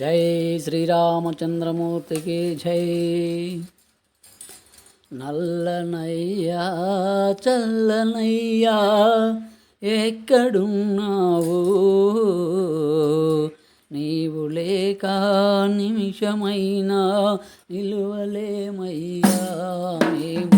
జై శ్రీరామచంద్రమూర్తికి జై. నల్లనయ్యా చల్లనయ్యా ఎక్కడున్నావు? నీవు లేక నిమిషమైనా నిలువలేమయ్యా నీవు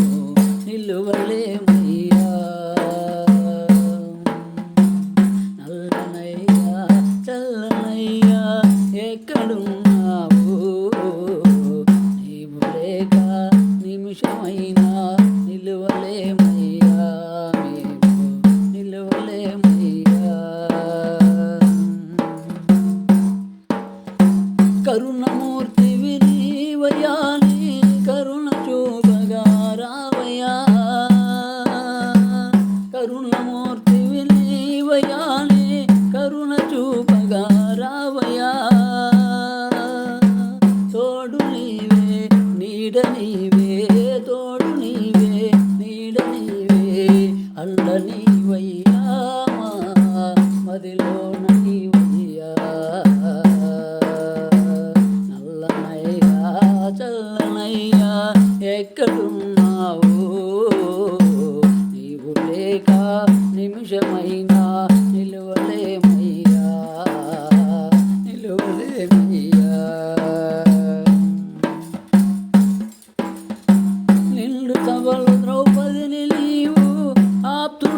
కరుణమూర్తి విరివయాని కరుణ చూపగా రావయా. తోడు నీవే నీడ నీవే తోడు నీవే నీడ నీవే అల్ల నీవయ్యా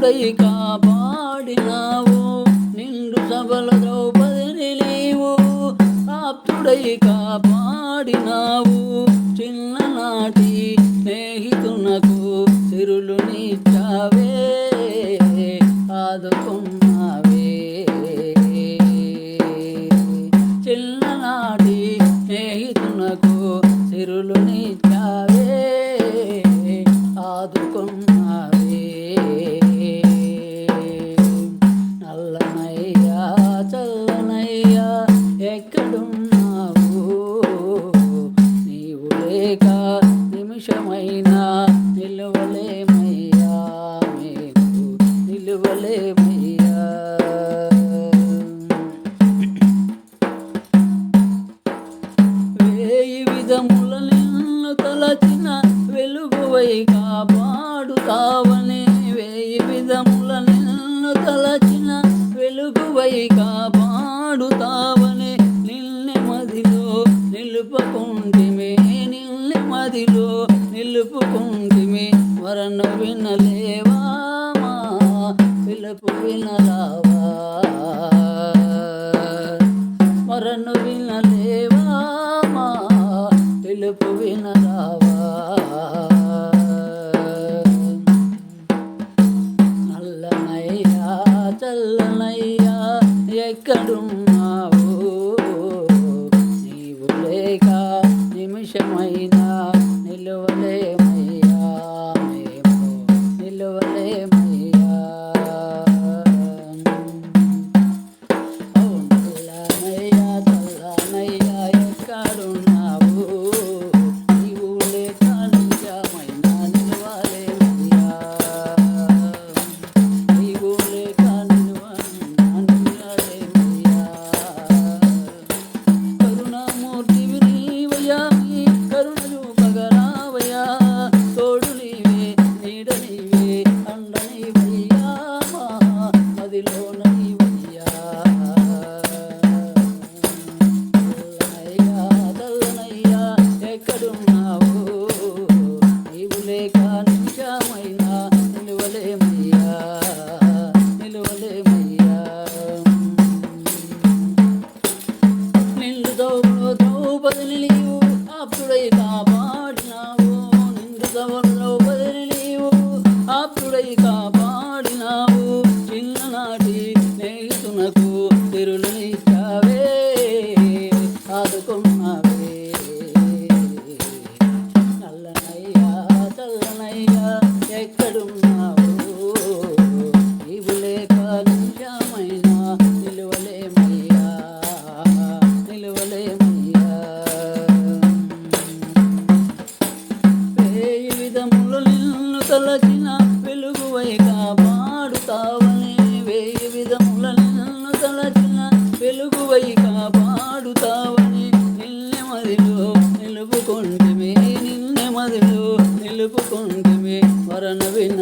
ఆప్తుడై కాపాడినావు నిండు సభల ద్రౌపదిని నీవు ఆప్తుడై కాపాడినావు నిమిషమైనా నిలువలేమయ్యా మేము నిలువలేమయ్యా. వేయి విధముల నిన్ను తలచిన వెలుగువై కాపాడుతావని. వేయి విధముల నిన్ను తలచిన వెలుగువై కాపాడుతావని. నిన్నె మదిలో నిలుపుకుంటిమే. నిన్నే మదిలో నిలుపుకుంటిమే వరను వినలేవా మా? పిలుపు వినలావా మరను వినలేవా మా? పిలుపు వినరావా? కాపాడినావు నిండు సవర్ణోపదిని కాపాడినావు. చిన్ననాటి స్నేహితునకు తిరులు తలచిన వెలుగువై కాపాడుతావని వేయి విధముల నన్ను తలచిన వెలుగువై పాడుతావని నిన్నె మదిలో నిలుపుకుంటమే నిన్నె మదిలో నిలుపుకుంటమే. వరణ విన్న